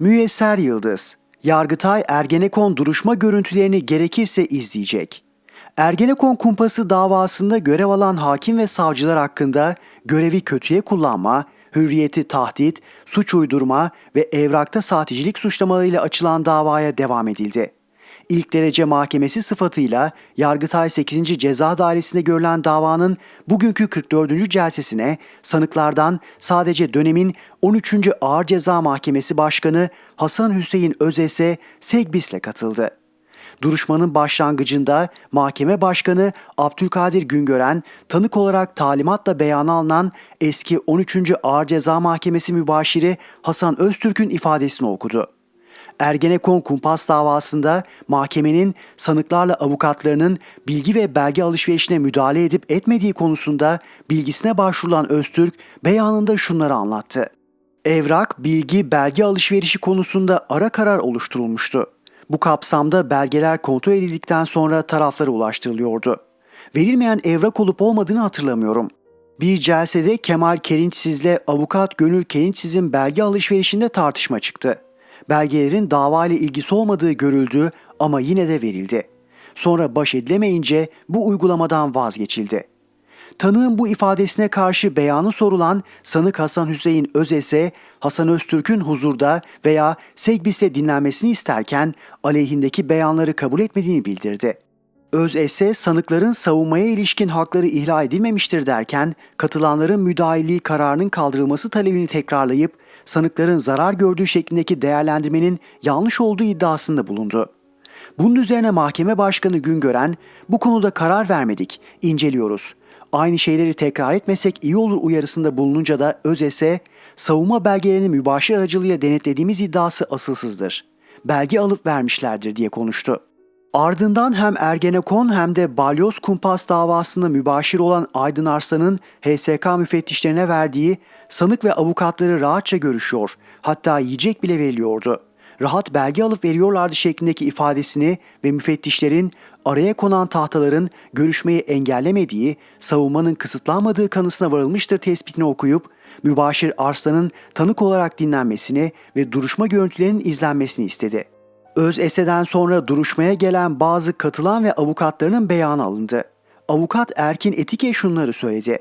Müyesser Yıldız, Yargıtay Ergenekon duruşma görüntülerini gerekirse izleyecek. Ergenekon kumpası davasında görev alan hakim ve savcılar hakkında görevi kötüye kullanma, hürriyeti tahdit, suç uydurma ve evrakta sahtecilik suçlamalarıyla açılan davaya devam edildi. İlk derece mahkemesi sıfatıyla Yargıtay 8. Ceza Dairesi'nde görülen davanın bugünkü 44. celsesine sanıklardan sadece dönemin 13. Ağır Ceza Mahkemesi Başkanı Hasan Hüseyin Özese Segbis'le katıldı. Duruşmanın başlangıcında mahkeme başkanı Abdülkadir Güngören tanık olarak talimatla beyana alınan eski 13. Ağır Ceza Mahkemesi mübaşiri Hasan Öztürk'ün ifadesini okudu. Ergenekon kumpas davasında mahkemenin sanıklarla avukatlarının bilgi ve belge alışverişine müdahale edip etmediği konusunda bilgisine başvurulan Öztürk beyanında şunları anlattı. Evrak, bilgi, belge alışverişi konusunda ara karar oluşturulmuştu. Bu kapsamda belgeler kontrol edildikten sonra taraflara ulaştırılıyordu. Verilmeyen evrak olup olmadığını hatırlamıyorum. Bir celsede Kemal Kerinçsiz'le avukat Gönül Kerinçsiz'in belge alışverişinde tartışma çıktı. Belgelerin dava ilgisi olmadığı görüldü ama yine de verildi. Sonra baş edilemeyince bu uygulamadan vazgeçildi. Tanığın bu ifadesine karşı beyanı sorulan sanık Hasan Hüseyin Özese, Hasan Öztürk'ün huzurda veya Segbis'te dinlenmesini isterken aleyhindeki beyanları kabul etmediğini bildirdi. Özese sanıkların savunmaya ilişkin hakları ihlal edilmemiştir derken katılanların müdahilliği kararının kaldırılması talebini tekrarlayıp sanıkların zarar gördüğü şeklindeki değerlendirmenin yanlış olduğu iddiasında bulundu. Bunun üzerine mahkeme başkanı Güngören, bu konuda karar vermedik, inceliyoruz. Aynı şeyleri tekrar etmesek iyi olur uyarısında bulununca da Özese, savunma belgelerini mübaşir aracılığıyla denetlediğimiz iddiası asılsızdır. Belge alıp vermişlerdir diye konuştu. Ardından hem Ergenekon hem de Balyoz Kumpas davasında mübaşir olan Aydın Arslan'ın HSK müfettişlerine verdiği sanık ve avukatları rahatça görüşüyor, hatta yiyecek bile veriliyordu. Rahat belge alıp veriyorlardı şeklindeki ifadesini ve müfettişlerin araya konan tahtaların görüşmeyi engellemediği, savunmanın kısıtlanmadığı kanısına varılmıştır tespitini okuyup, mübaşir Arslan'ın tanık olarak dinlenmesini ve duruşma görüntülerinin izlenmesini istedi. Öz Ese'den sonra duruşmaya gelen bazı katılan ve avukatlarının beyanı alındı. Avukat Erkin Etike şunları söyledi.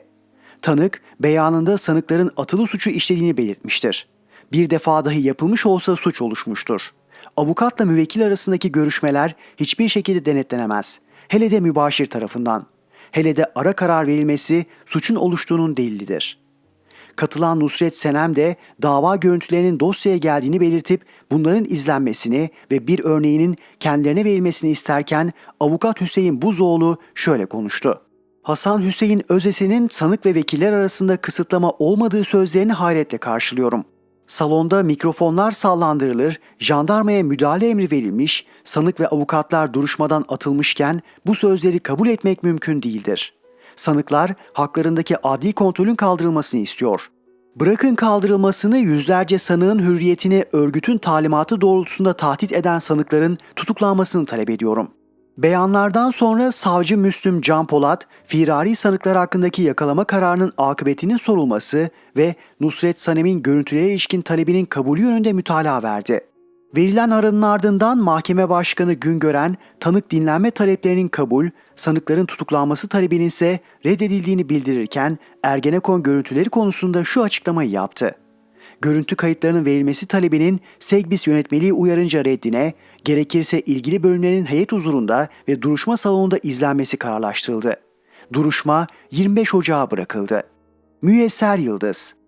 Tanık, beyanında sanıkların atılı suçu işlediğini belirtmiştir. Bir defa dahi yapılmış olsa suç oluşmuştur. Avukatla müvekkil arasındaki görüşmeler hiçbir şekilde denetlenemez. Hele de mübaşir tarafından. Hele de ara karar verilmesi suçun oluştuğunun delilidir.'' Katılan Nusret Senem de dava görüntülerinin dosyaya geldiğini belirtip bunların izlenmesini ve bir örneğinin kendilerine verilmesini isterken avukat Hüseyin Buzoğlu şöyle konuştu. Hasan Hüseyin Özese'nin sanık ve vekiller arasında kısıtlama olmadığı sözlerini hayretle karşılıyorum. Salonda mikrofonlar sallandırılır, jandarmaya müdahale emri verilmiş, sanık ve avukatlar duruşmadan atılmışken bu sözleri kabul etmek mümkün değildir.'' Sanıklar haklarındaki adli kontrolün kaldırılmasını istiyor. Bırakın kaldırılmasını yüzlerce sanığın hürriyetini örgütün talimatı doğrultusunda tahdit eden sanıkların tutuklanmasını talep ediyorum. Beyanlardan sonra savcı Müslüm Can Polat, firari sanıklar hakkındaki yakalama kararının akıbetinin sorulması ve Nusret Sanem'in görüntülere ilişkin talebinin kabulü yönünde mütalaa verdi. Verilen aranın ardından mahkeme başkanı Güngören, tanık dinlenme taleplerinin kabul, sanıkların tutuklanması talebinin ise reddedildiğini bildirirken Ergenekon görüntüleri konusunda şu açıklamayı yaptı. Görüntü kayıtlarının verilmesi talebinin Segbis yönetmeliği uyarınca reddine, gerekirse ilgili bölümlerin heyet huzurunda ve duruşma salonunda izlenmesi kararlaştırıldı. Duruşma 25 Ocağı bırakıldı. Müyesser Yıldız